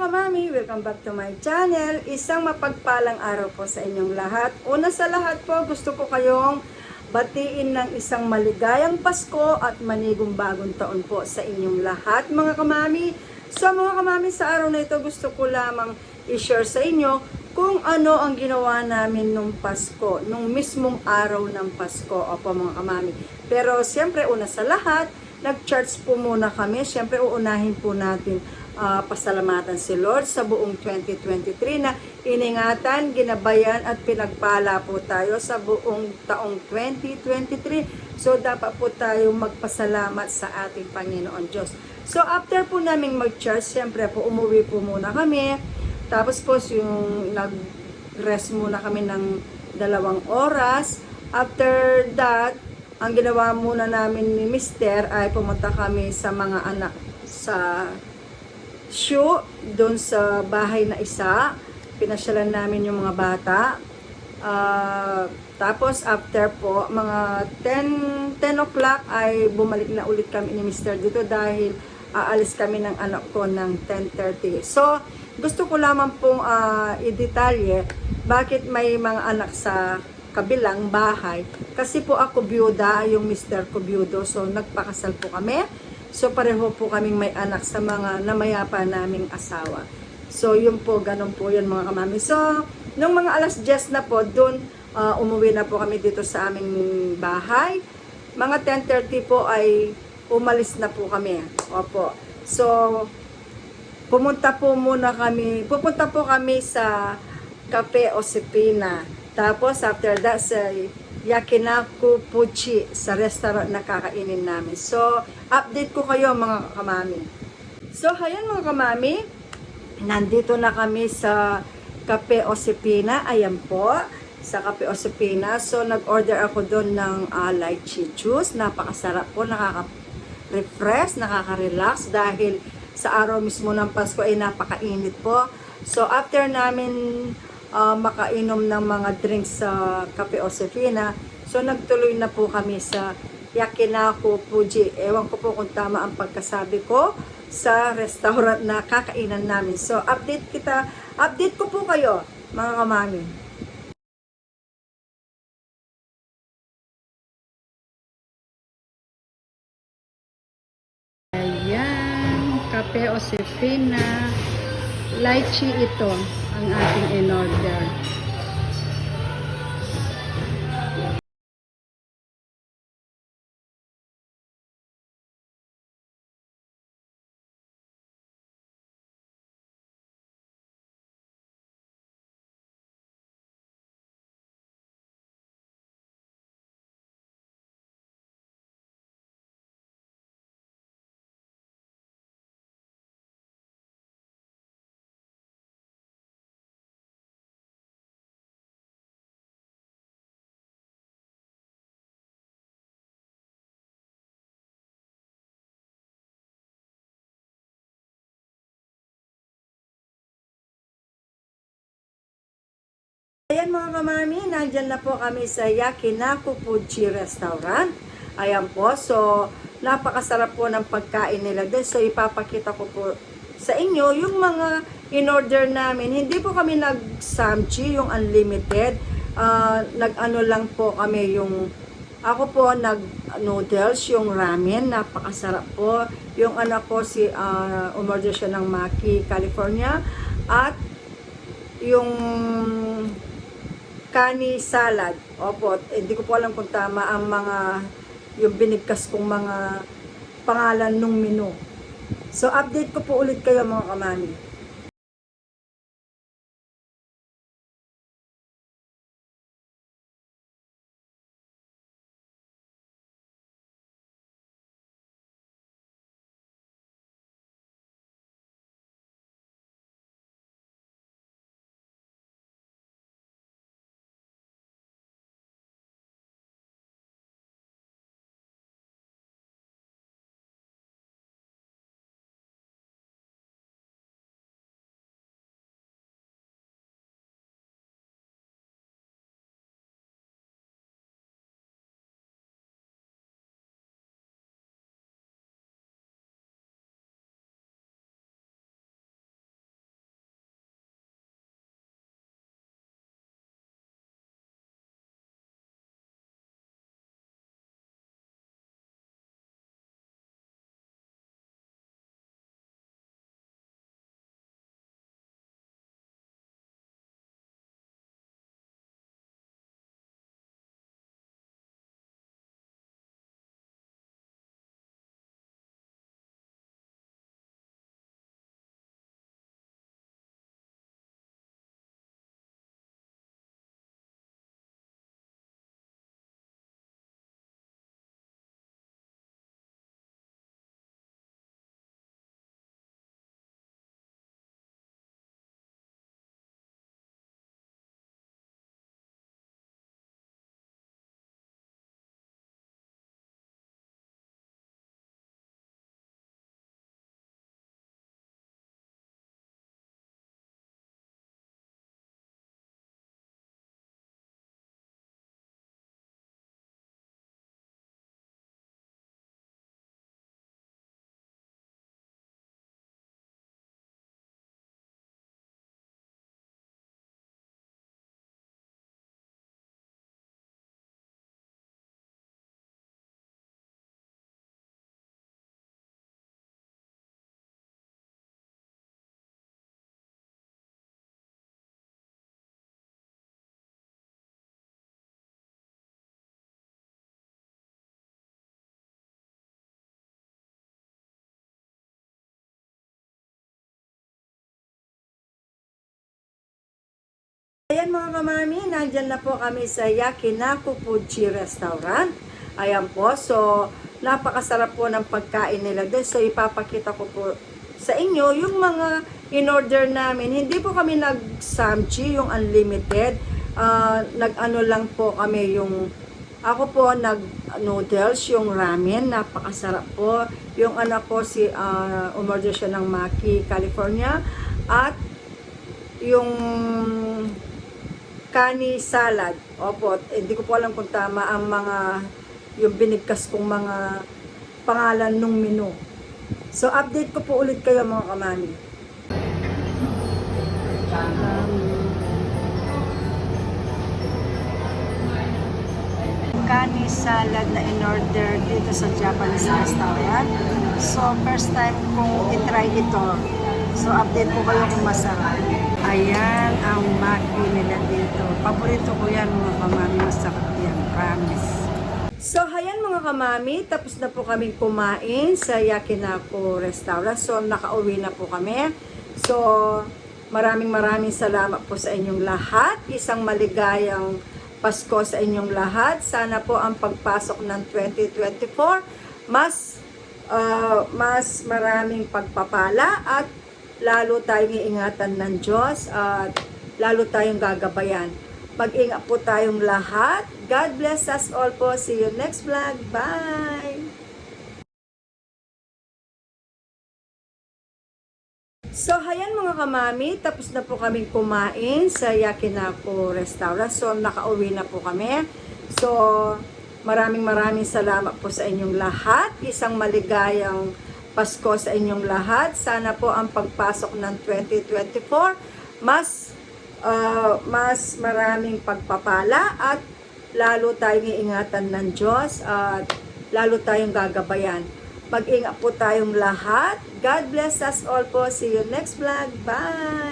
kamami, welcome back to my channel. Isang mapagpalang araw po sa inyong lahat. Una sa lahat po, gusto ko kayong batiin ng isang maligayang Pasko at manigong bagong taon po sa inyong lahat mga kamami. So mga kamami, sa araw na ito gusto ko lamang i-share sa inyo kung ano ang ginawa namin nung Pasko, nung mismong araw ng Pasko. Opo mga kamami. Pero siyempre una sa lahat, nag-charge po muna kami. Siyempre uunahin po natin ah, pasalamatan si Lord sa buong 2023 na iningatan, ginabayan at pinagpala po tayo sa buong taong 2023. So dapat po tayo magpasalamat sa ating Panginoon Diyos. So after po naming mag-charge, siyempre po umuwi po muna kami. Tapos po yung nag-rest muna kami ng dalawang oras. After that, ang ginawa muna namin ni Mister ay pumunta kami sa mga anak sa shoe doon sa bahay na isa. Pinasyalan namin yung mga bata. Ah, tapos after po, mga 10, 10 o'clock ay bumalik na ulit kami ni Mr. dito dahil aalis kami ng anak ko ng 10.30. So, gusto ko lamang pong ah, i-detalye bakit may mga anak sa kabilang bahay. Kasi po ako byuda, yung Mr. ko. So, nagpakasal po kami. So, pareho po kaming may anak sa mga namayapa naming asawa. So, yun po, ganun po yun mga kamami. So, nung mga alas 10 na po, doon ah, umuwi na po kami dito sa aming bahay. Mga 10.30 po ay umalis na po kami. Opo. So, pumunta po muna kami, pupunta po kami sa Cafe Osipina. Tapos after that sa Yakinaku Puchi sa restaurant na kakainin namin. So, update ko kayo mga kamami. So, hayan mga kamami, nandito na kami sa Cafe Osipina. Ayan po, sa Cafe Osipina. So, nag-order ako doon ng uh, lychee juice. Napakasarap po, nakaka-refresh, nakaka-relax dahil sa araw mismo ng Pasko ay napakainit po. So, after namin uh, makainom ng mga drinks sa Cafe Osefina, so nagtuloy na po kami sa Yakinaku Fuji. Ewan ko po kung tama ang pagkasabi ko sa restaurant na kakainan namin. So, update kita, update ko po kayo, mga kamami. Ayan, Cafe Osefina. Lychee ito ang ating in-order. Ayan mga kamami, nandyan na po kami sa Yakinaku Fuji Restaurant. Ayan po, so napakasarap po ng pagkain nila din. So ipapakita ko po sa inyo yung mga in-order namin. Hindi po kami nag-samchi, yung unlimited. Ah, nag-ano lang po kami yung ako po nag-noodles, yung ramen, napakasarap po. Yung anak ko si ah, umorder siya ng Maki, California. At yung kani salad. Opo, hindi ko po alam kung tama ang mga yung binigkas kong mga pangalan nung menu. So, update ko po ulit kayo mga kamami. Mga kamami, nandyan na po kami sa Yakinaku Puchi Restaurant. Ayan po, so napakasarap po ng pagkain nila doon. So ipapakita ko po sa inyo yung mga in-order namin. Hindi po kami nag-samchi, yung unlimited. Ah, nag-ano lang po kami yung ako po nag-noodles, yung ramen, napakasarap po. Yung anak ko si ah, umorder siya ng Maki, California. At yung kani salad. Opo, hindi ko po alam kung tama ang mga yung binigkas kong mga pangalan nung menu. So, update ko po ulit kayo mga kamami. Kani salad na in-order dito sa Japanese restaurant. So, first time kong itry ito. So, update ko kayo kung masarap. Ayan ang maki nila dito. Paborito ko yan mga kamami. Masarap yan. Promise. So, ayan mga kamami. Tapos na po kaming kumain sa Yakinako restaurant. So, nakauwi na po kami. So, maraming maraming salamat po sa inyong lahat. Isang maligayang Pasko sa inyong lahat. Sana po ang pagpasok ng 2024 mas uh, mas maraming pagpapala at lalo tayong iingatan ng Diyos at lalo tayong gagabayan. Mag-ingat po tayong lahat. God bless us all po. See you next vlog. Bye! So, hayan mga kamami, tapos na po kaming kumain sa Yakinako restaurant. So, nakauwi na po kami. So, maraming maraming salamat po sa inyong lahat. Isang maligayang Pasko sa inyong lahat. Sana po ang pagpasok ng 2024 mas uh, mas maraming pagpapala at lalo tayong iingatan ng Diyos at lalo tayong gagabayan. Mag-ingat po tayong lahat. God bless us all po. See you next vlog. Bye!